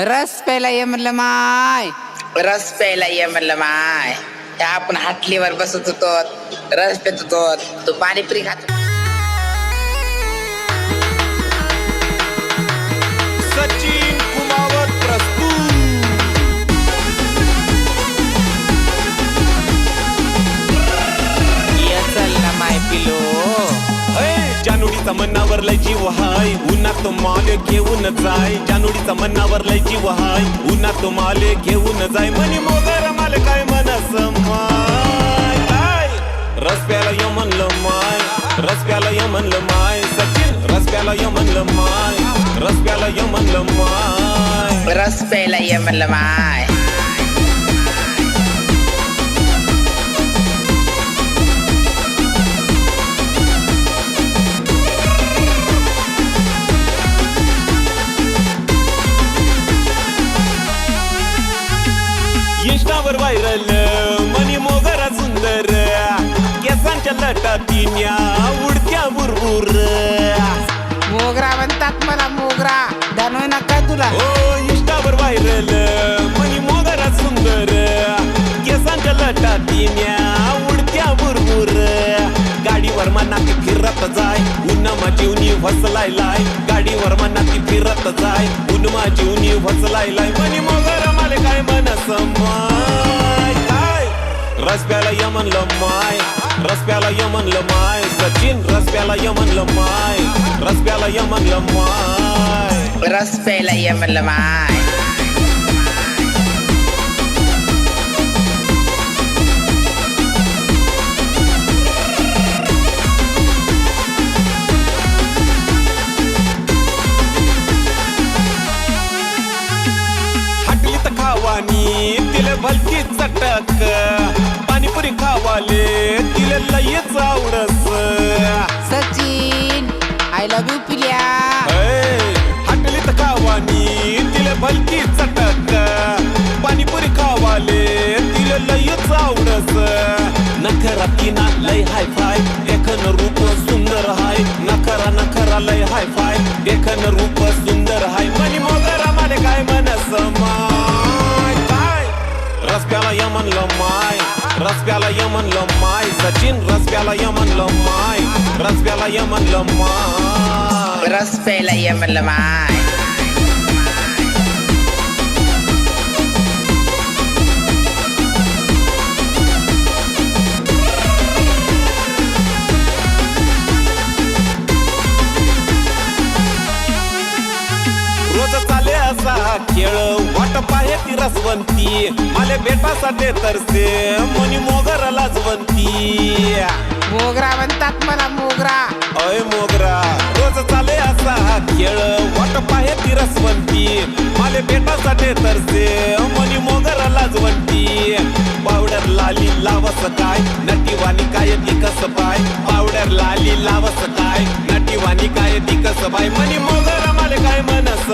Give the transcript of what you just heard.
रस प्यायला ये म्हणलं माय. रस प्यायला ये म्हणलं माय. हे आपण हाटलीवर बसत होतो. रस पेत होतो. तू पाणीपुरी खात सचिन कुमावत प्रस्तुत. ये चल ना माय पिलो जानुडीचा मनावर लय जीव हाय. उन्हात माले घेऊन जाय. जानुडीचा मनावर लय जीव हाय. उन्हात माले घेऊन जाय. मनी मोगर माल काय मनस माय. काय रस प्याला य म्हणलं माय. रस प्याला य म्हणलं माय. सचिन रस प्याला य म्हणलं माय. रस प्याला य म्हणलं माय. रस प्यायला ये म्हणलं माय. लटातीन्या उडत्या बुरबुर मोगरा म्हणतात मला मोगरा. धनोय ना काय तुला? ओ इंस्टावर व्हायरल मनी मोगरा सुंदर. केसांच्या लटातीन्या उडत्या बुरबुर गाडीवर मनाती फिरत जाय उन्हा जीवनी फसलाय लाय. गाडीवर मनाती फिरत जाय उन्हा जीवनी फसलाय लाय. मनी मोगरा माले काय मनस माय काय रस प्याला य म्हणलं माय. रस प्याला य म्हणलं माय. सचिन रस प्याला य म्हणलं माय. रस प्याला य म्हणलं माय. रस प्यायला ये म्हणलं माय. हाटली तर खावानी तिले भलती चटक. लव्ह यू पिल्या हाटली तर खावानी तिले भलती चटक. पाणीपुरी खावाले तिले लयच आवडस. नखरा ना लय हाय फाय देखन रूप सुंदर हाय. नखरा नखरा लय हाय फाय देखन रूप सुंदर हाय. मनी मोगरा माले काय मनस माय? काय? रस्त्याला यमन लमाय रस्त्याला यमन लमाय सचिन रस्त्याला यमन लमाय प्यायला ये म्हणलं माय रोज चाले असा हा खेळ वाट पाहे ती रसवंती. माले भेटासाठी तरसे मनी मोगर लाजवंती मोगरा म्हणतात मला मोगरा. अय मोगरा रोज चाले असा हा खेळ. वाट पाहे तिरसवंती माले भेटासाठी तरसे. मनी मोगरा लाजवंती. पावडर लाली लावस काय? नटीवाणी काय ती कस पाय? पावडर लाली लावस काय? नटीवाणी काय ती कस पाय? मनी मोगरा माले काय मनस